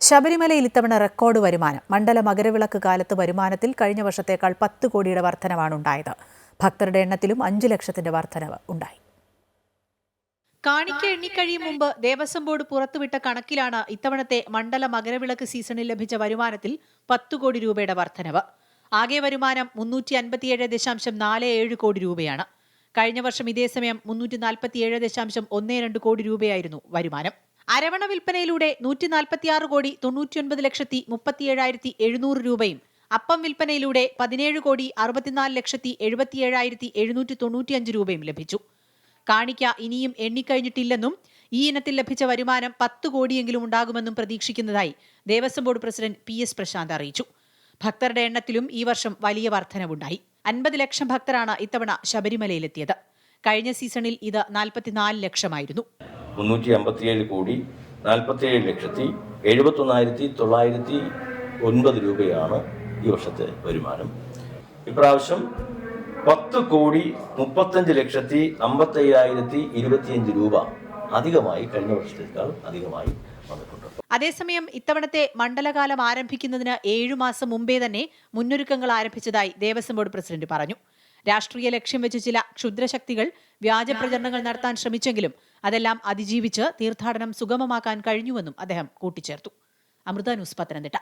ശബരിമലയിൽ ഇത്തവണ റെക്കോർഡ് വരുമാനം. മണ്ഡല മകരവിളക്ക് കാലത്ത് വരുമാനത്തിൽ കഴിഞ്ഞ വർഷത്തേക്കാൾ പത്ത് കോടിയുടെ വർധനവാണ് ഉണ്ടായത്. ഭക്തരുടെ എണ്ണത്തിലും അഞ്ച് ലക്ഷത്തിന്റെ വർധനവ് ഉണ്ടായി. കാണിക്ക എണ്ണിക്കഴിയും മുമ്പ് ദേവസ്വം ബോർഡ് പുറത്തുവിട്ട കണക്കിലാണ് ഇത്തവണത്തെ മണ്ഡല മകരവിളക്ക് സീസണിൽ ലഭിച്ച വരുമാനത്തിൽ പത്ത് കോടി രൂപയുടെ വർധനവ്. ആകെ വരുമാനം മുന്നൂറ്റി അൻപത്തിയേഴ് ദശാംശം നാല് ഏഴ് കോടി രൂപയാണ്. കഴിഞ്ഞ വർഷം ഇതേ സമയം മുന്നൂറ്റി നാൽപ്പത്തിയേഴ് ദശാംശം ഒന്ന് രണ്ട് കോടി രൂപയായിരുന്നു വരുമാനം. അരവണ വിൽപ്പനയിലൂടെ നൂറ്റി നാൽപ്പത്തിയാറ് കോടി തൊണ്ണൂറ്റിയൊൻപത് ലക്ഷത്തി മുപ്പത്തിയേഴായിരത്തി എഴുന്നൂറ് രൂപയും അപ്പം വിൽപ്പനയിലൂടെ പതിനേഴ് കോടി അറുപത്തിനാല് ലക്ഷത്തി എഴുപത്തിയേഴായിരത്തി എഴുന്നൂറ്റി തൊണ്ണൂറ്റിയഞ്ച് രൂപയും ലഭിച്ചു. കാണിക്ക ഇനിയും എണ്ണിക്കഴിഞ്ഞിട്ടില്ലെന്നും ഈ ഇനത്തിൽ ലഭിച്ച വരുമാനം പത്ത് കോടിയെങ്കിലും ഉണ്ടാകുമെന്നും പ്രതീക്ഷിക്കുന്നതായി Devaswom board president P S Prasanth അറിയിച്ചു. ഭക്തരുടെ എണ്ണത്തിലും ഈ വർഷം വലിയ വർധനവുണ്ടായി. അൻപത് ലക്ഷം ഭക്തരാണ് ഇത്തവണ ശബരിമലയിലെത്തിയത്. കഴിഞ്ഞ സീസണിൽ ഇത് നാൽപ്പത്തിനാല് ലക്ഷമായിരുന്നു. മുന്നൂറ്റി അമ്പത്തിയേഴ് കോടി നാൽപ്പത്തിയേഴ് ലക്ഷത്തി എഴുപത്തൊന്നായിരത്തി തൊള്ളായിരത്തി ഒൻപത് രൂപയാണ് ഈ വർഷത്തെ വരുമാനം. ഇപ്രാവശ്യം പത്ത് കോടി മുപ്പത്തഞ്ച് ലക്ഷത്തി അമ്പത്തയ്യായിരത്തി ഇരുപത്തിയഞ്ച് രൂപ അധികമായി കഴിഞ്ഞ വർഷത്തേക്കാൾ അധികമായി അതേസമയം ഇത്തവണത്തെ മണ്ഡലകാലം ആരംഭിക്കുന്നതിന് ഏഴു മാസം മുമ്പേ തന്നെ മുന്നൊരുക്കങ്ങൾ ആരംഭിച്ചതായി ദേവസ്വം ബോർഡ് പ്രസിഡന്റ് പറഞ്ഞു. രാഷ്ട്രീയ ലക്ഷ്യം വെച്ച് ചില ക്ഷുദ്രശക്തികൾ വ്യാജ പ്രചരണങ്ങൾ നടത്താൻ ശ്രമിച്ചെങ്കിലും അതെല്ലാം അതിജീവിച്ച് തീർത്ഥാടനം സുഗമമാക്കാൻ കഴിഞ്ഞുവെന്നും അദ്ദേഹം കൂട്ടിച്ചേർത്തു. അമൃത ന്യൂസ് പത്തനംതിട്ട.